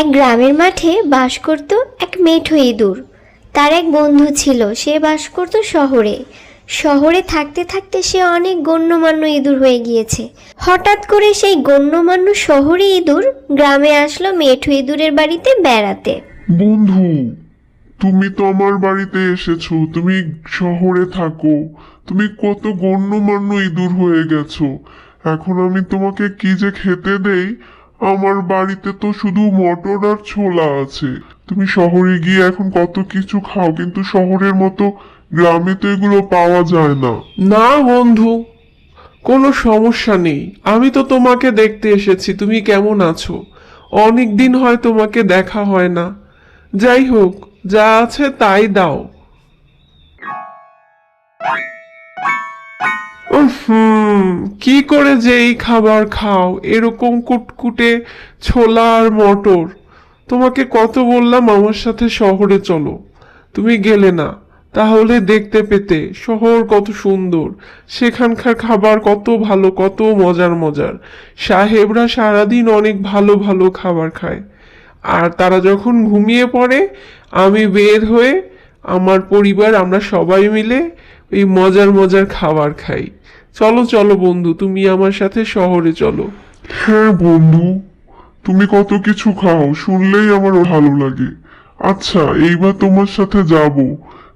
এক গ্রামের মাঠে বাস করত এক মেঠো ইঁদুর তার এক বন্ধু ছিল, সে বাস করত শহরে। শহরে থাকতে থাকতে সে অনেক গণ্যমান্য ইঁদুর হয়ে গিয়েছে। হঠাৎ করে সেই গণ্যমান্য শহরে ইঁদুর গ্রামে আসলো মেঠো ইঁদুরের বাড়িতে বেড়াতে। বন্ধু, তুমি তো আমার বাড়িতে এসেছ, তুমি শহরে থাকো। তুমি কত গণ্যমান্য ইঁদুর হয়ে গেছো। এখন আমি তোমাকে কি যে খেতে দেই আমার বাড়িতে তো শুধু মটর আর ছোলা আছে। তুমি শহরে গিয়ে এখন কত কিছু খাও কিন্তু শহরের মতো গ্রামে তো এগুলো পাওয়া যায় না। না বন্ধু কোনো সমস্যা নেই। আমি তো তোমাকে দেখতে এসেছি তুমি কেমন আছো? অনেক দিন হয় তোমাকে দেখা হয় না। যাই হোক যা আছে তাই দাও। উফ, হুম, কি করে যে এই খাবার খাও? এরকম কুটকুটে ছোলা আর মটর। তোমাকে কত বললাম আমার সাথে শহরে চলো। তুমি গেলে না। তাহলে দেখতে পেতে শহর কত সুন্দর। সেখানকার খাবার কত ভালো, কত মজার মজার। সাহেবরা সারাদিন অনেক ভালো ভালো খাবার খায়। আর তারা যখন ঘুমিয়ে পড়ে, আমি বের হয়ে আমার পরিবার, আমরা সবাই মিলে এই মজার মজার খাবার খাই। চলো চলো বন্ধু তুমি আমার সাথে শহরে চলো। হ্যাঁ বন্ধু তুমি কত কিছু খাও শুনলেই আমার ভালো লাগে। আচ্ছা এইবার তোমার সাথে যাব।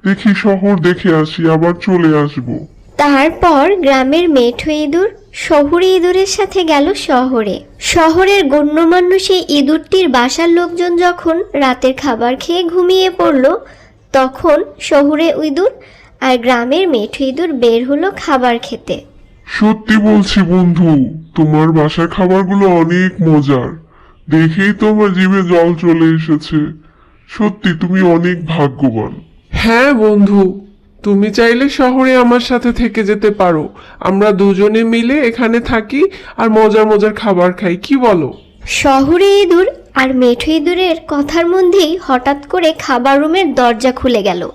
দেখি শহর দেখে আসি আবার চলে আসব। তারপর গ্রামের মেঠো ইঁদুর শহুরে ইঁদুরের সাথে গেল শহরে। শহরের গণ্যমান্য সেই ইঁদুরটির বাসার লোকজন যখন রাতের খাবার খেয়ে ঘুমিয়ে পড়ল তখন শহুরে ইঁদুর আর গ্রামের মেঠো ইঁদুর বের হলো খাবার খেতে। সত্যি বলছি বন্ধু তোমার বাসার খাবারগুলো অনেক মজার। দেখেই তো আমার জিভে জল চলে এসেছে। সত্যি তুমি অনেক ভাগ্যবান। হ্যাঁ বন্ধু তুমি চাইলে শহরে আমার সাথে থেকে যেতে পারো। আমরা দুজনে মিলে এখানে থাকি আর মজার মজার খাবার খাই কি বলো? শহরে ইঁদুর আর মেঠো ইঁদুরের কথার মধ্যেই হঠাৎ করে খাবার রুমের দরজা খুলে গেল।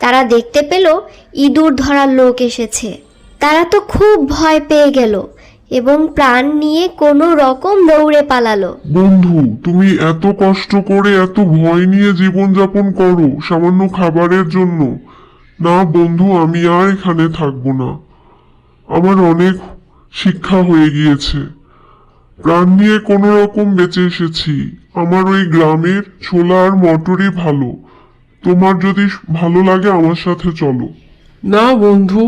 তারা দেখতে পেল ইঁদুর ধরার লোক এসেছে। তারা তো খুব ভয় পেয়ে গেল এবং প্রাণ নিয়ে কোনো রকম দৌড়ে পালালো। বন্ধু, তুমি এত কষ্ট করে এত ভয় নিয়ে জীবনযাপন করো সামান্য খাবারের জন্য। না বন্ধু, আমি আর এখানে থাকব না। আমার অনেক শিক্ষা হয়ে গিয়েছে। প্রাণ নিয়ে কোনো রকম বেঁচে এসেছি। আমার ওই গ্রামের ছোলা আর মটরই ভালো। তোমার যদি ভালো লাগে আমার সাথে চলো। না বন্ধু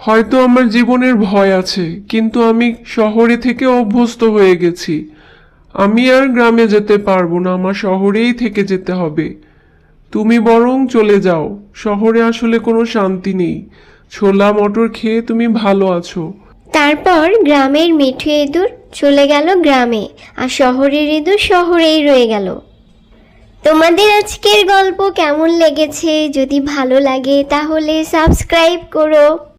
হয়তো আমার জীবনের ভয় আছে কিন্তু আমি শহরে থেকে অভ্যস্ত হয়ে গেছি। আমি আর গ্রামে যেতে পারব না আমার শহরেই থেকে যেতে হবে। তুমি বরং চলে যাও শহরে আসলে কোনো শান্তি নেই। ছোলা মটর খেয়ে তুমি ভালো আছো। তারপর গ্রামের মিঠু ইঁদুর চলে গেল গ্রামে আর শহরের ইঁদুর শহরেই রয়ে গেল। তোমাদের আজকের গল্প কেমন লেগেছে? যদি ভালো লাগে তাহলে সাবস্ক্রাইব করো।